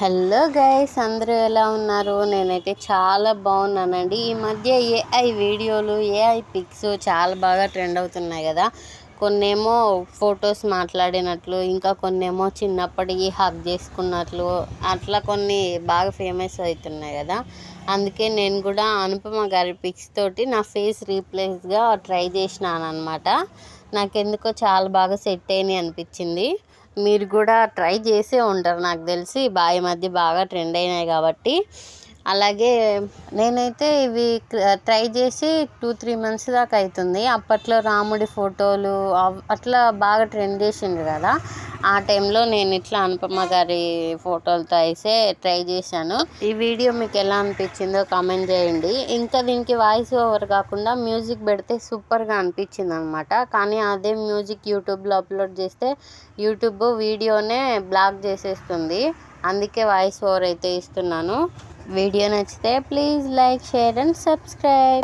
Hello guys అందరూ ఎలా ఉన్నారు? నేనైతే చాలా బాగున్నానండి. ఈ మధ్య ఏఐ వీడియోలు ఏఐ పిక్స్ చాలా బాగా ట్రెండ్ అవుతున్నాయి కదా. కొన్నేమో ఫొటోస్ మాట్లాడినట్లు ఇంకా కొన్నేమో చిన్నప్పటికి హక్ చేసుకున్నట్లు అట్లా కొన్ని బాగా ఫేమస్ అవుతున్నాయి కదా. అందుకే నేను కూడా అనుపమ గారి పిక్స్ తోటి నా ఫేస్ రీప్లేస్గా ట్రై చేసినాను అనమాట నాకెందుకో చాలా బాగా సెట్ అయినాయి అనిపించింది. మీరు కూడా ట్రై చేసే ఉంటారు నాకు తెలిసి. బాగా మధ్య బాగా ట్రెండ్ అయినాయి కాబట్టి. అలాగే నేనైతే ఇవి ట్రై చేసి టూ త్రీ మంత్స్ దాకా అవుతుంది అప్పట్లో రాముడి ఫోటోలు అవ్- అట్లా బాగా ట్రెండ్ చేసిండ్రు కదా. ఆ టైంలో నేను ఇట్లా అనుపమ గారి ఫోటోలతో అయితే ట్రై చేశాను. ఈ వీడియో మీకు ఎలా అనిపించిందో కామెంట్ చేయండి. ఇంకా దీనికి వాయిస్ ఓవర్ కాకుండా మ్యూజిక్ పెడితే సూపర్గా అనిపించింది అనమాట కానీ అదే మ్యూజిక్ యూట్యూబ్లో అప్లోడ్ చేస్తే యూట్యూబ్ వీడియోనే బ్లాక్ చేసేస్తుంది. అందుకే వాయిస్ ఓవర్ అయితే ఇస్తున్నాను. వీడియో నచ్చితే please like share and subscribe